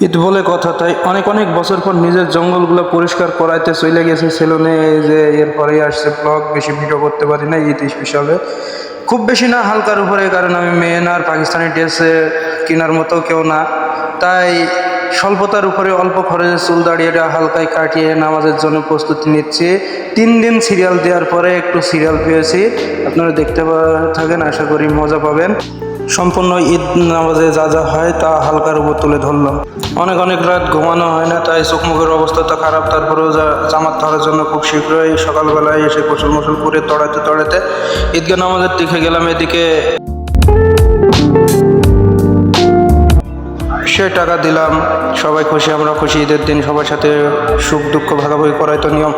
ঈদ বলে কথা, তাই অনেক অনেক বছর পর নিজের জঙ্গলগুলো পরিষ্কার করাইতে চলে গেছে। সেলুনে যে এরপরেই আসছে ব্লগ বেশি ভিডিও করতে পারি না ঈদ হিসাবে। খুব বেশি না, হালকার উপরে, কারণ আমি মেন আর পাকিস্তানি ড্রেসে কেনার মতো কেউ না। তাই স্বল্পতার উপরে অল্প খরচে চুল দাঁড়িয়েটা হালকায় কাটিয়ে নামাজের জন্য প্রস্তুতি নিচ্ছি। তিন দিন সিরিয়াল দেওয়ার পরে একটু সিরিয়াল পেয়েছি। আপনারা দেখতে থাকেন, আশা করি মজা পাবেন। সম্পূর্ণ ঈদ নামাজে যা যা হয় তা হালকার উপর তুলে ধরল। অনেক অনেক রাত ঘুমানো হয় না, তাই চোখ মুখের অবস্থা তো খারাপ। তারপরেও জামাত ধরার জন্য খুব শীঘ্রই সকালবেলায় এসে কোসল মোসল করে তড়াতে তড়াতে ঈদগাহ নামাজের দিকে গেলাম। এদিকে সে টাকা দিলাম। সবাই খুশি, আমরা খুশি। ঈদের দিন সবার সাথে সুখ, দুঃখ, ভাগাভাগি করাই তো নিয়ম।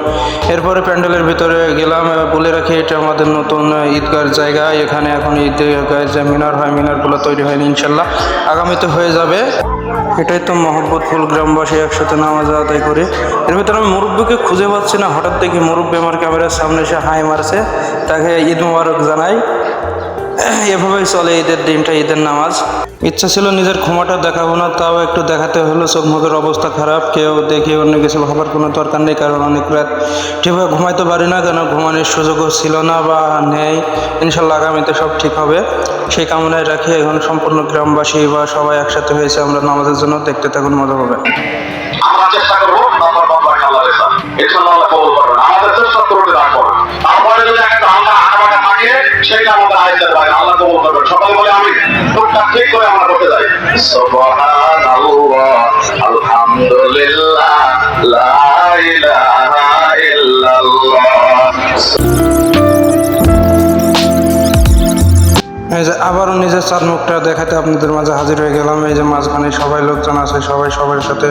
এরপরে প্যান্ডেলের ভিতরে গেলাম বলে রাখি, এটা আমাদের নতুন ঈদগার জায়গা। এখানে এখন ঈদগায় যে মিনার হয়, মিনারগুলো তৈরি হয়নি, ইনশাল্লাহ। আগামীতে হয়ে যাবে। এটাই তো মহব্বতফুল গ্রামবাসী একসাথে নামাজ আদায় করি। এর ভিতরে আমি মুরব্বীকে খুঁজে পাচ্ছি না। হঠাৎ দেখি মুরব্বী আমার ক্যামেরার সামনে এসে হাই মারছে। তাকে ঈদ মুবারক জানাই। এভাবেই চলে ঈদের দিনটা, ঈদের নামাজ। ইচ্ছা ছিল নিজের ক্ষমাটা দেখাবো না, তাও একটু দেখাতে হলো, চোখ মুখের অবস্থা খারাপ, কেউ দেখে অন্য কিছু ভাবার কোনো দরকার নেই, কারণ অনেক রাত ঠিকভাবে ঘুমাইতে পারি না, কেন ঘুমানোর সুযোগও ছিল না বা নেই। ইনশাল্লাহ আগামীতে সব ঠিক হবে। সেই কামনায় রাখি, এখন সম্পূর্ণ গ্রামবাসী বা সবাই একসাথে হয়েছে, আমরা নামাজের জন্য দেখতে থাকুন, মজা হবে। চেষ্টা করব এই যে আবারও নিজের চার মুখটা দেখাতে আপনাদের মাঝে হাজির হয়ে গেলাম। এই যে মাঝখানে সবাই লোকজন আছে, সবাই সবার সাথে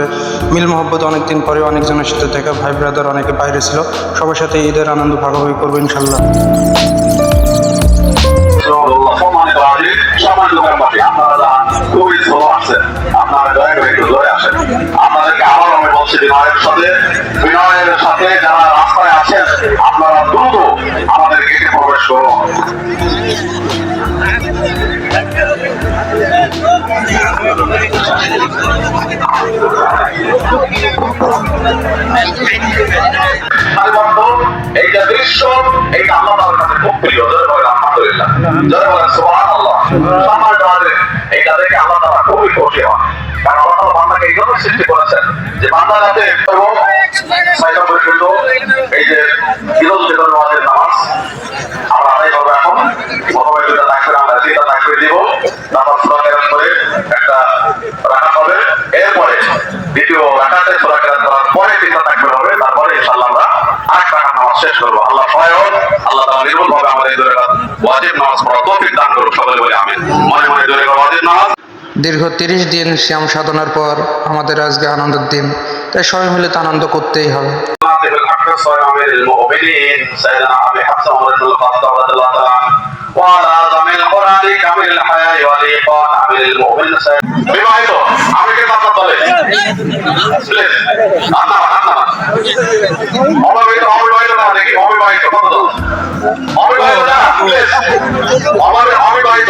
মিল মহব্বত অনেকদিন পরে অনেকজনের সাথে দেখা। ভাই ব্রাদার অনেকে বাইরে ছিল, সবার সাথে ঈদের আনন্দ ভাগাভাগি করব ইনশাল্লাহ। গ্রামবাসী, আপনারা খুবই slow আসছেন, আপনারা দয়া করে একটু আসেন। আপনাদেরকে আবারও আমি বলছি বিনয়ের সাথে বিনয়ের সাথে যারা রাস্তায় আছেন আপনারা দ্রুত আমাদের গেটে প্রবেশ করুন দৃশ্য তাআলার কাছে খুব প্রিয় যাতে এবং তারপর সূরা কেরাত করে একটা এরপরে পরে তিনটা তাকবির হবে। তারপরে ইনশাআল্লাহ আমরা আট রাখা নামাজ শেষ করব। আল্লাহ সহায় আল্লাহ তাআলা নির্ভুল ভাবে আমাদের ওয়াজিব দান করুক। সকলে বলে আমিন। মনে দীর্ঘ তিরিশ দিন শ্যাম সাধনার পর আমাদের আজকে আনন্দের দিন। তাই সবাই মিলে তো আনন্দ করতেই হবে। অবিবাহিত অবিবাহিত।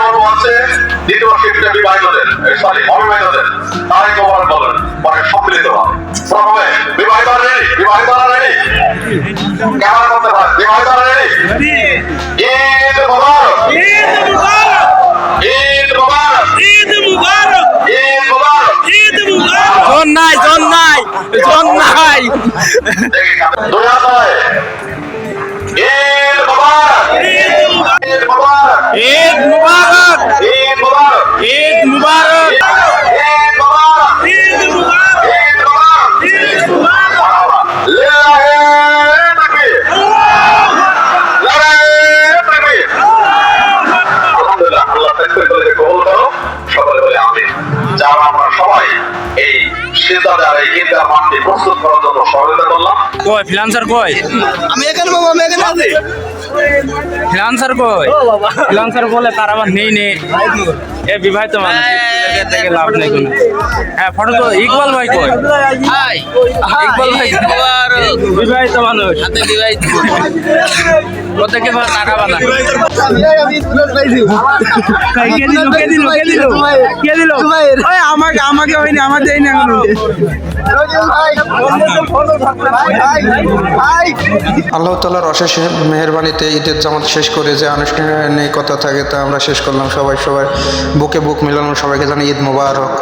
দ্বিতীয় শিফটে বিবাহিতদের সরি অবিবাহিতদের তারা ঈদ মোবারক বলবেন পরে সম্মিলিত হবে প্রথমে বিবাহিত রেডি বিবাহিত রেডি। কেমন করতে পারে বিবাহিত রেডি। ঈদ মোবারক। ঈদ মুবারক। ঈদ মোবারক। ঈদ মুবারক ঈদ মোবারক ঈদ মুবারক জন নাই জন নাই। জন নাই ঈদ মোবারক ঈদ মোবারক। ঈদ মুবারক। ঈদ মোবারক। প্রস্তুত করার জন্য। সহযোগিতা করলাম কই ফিলান্সার কই? আমি এখানে বাবা আমি এখানে ফ্রিলান্সার কই? ফিলান্সার বলে তার আবার নেই নেই এ বিবাহিত মানুষ। থেকে লাভ নেই কোনো। হ্যাঁ ফটো তো ইকবাল ভাই কই? ইকবাল ভাই। বিবাহিত মানুষ। প্রত্যেকে বলে টাকা বানা কে দিল কে দিল কে দিল কে দিল ওই আমাকে আমাকে হয়নি আমার দেয়নি এখনও আল্লাহ তালার অশেষ মেহরবানিতে ঈদের জামাত শেষ করে যে আনুষ্ঠানিকতা থাকে তা আমরা শেষ করলাম সবাই সবাই বুকে বুক মিলানো সবাইকে জানি ঈদ মোবারক।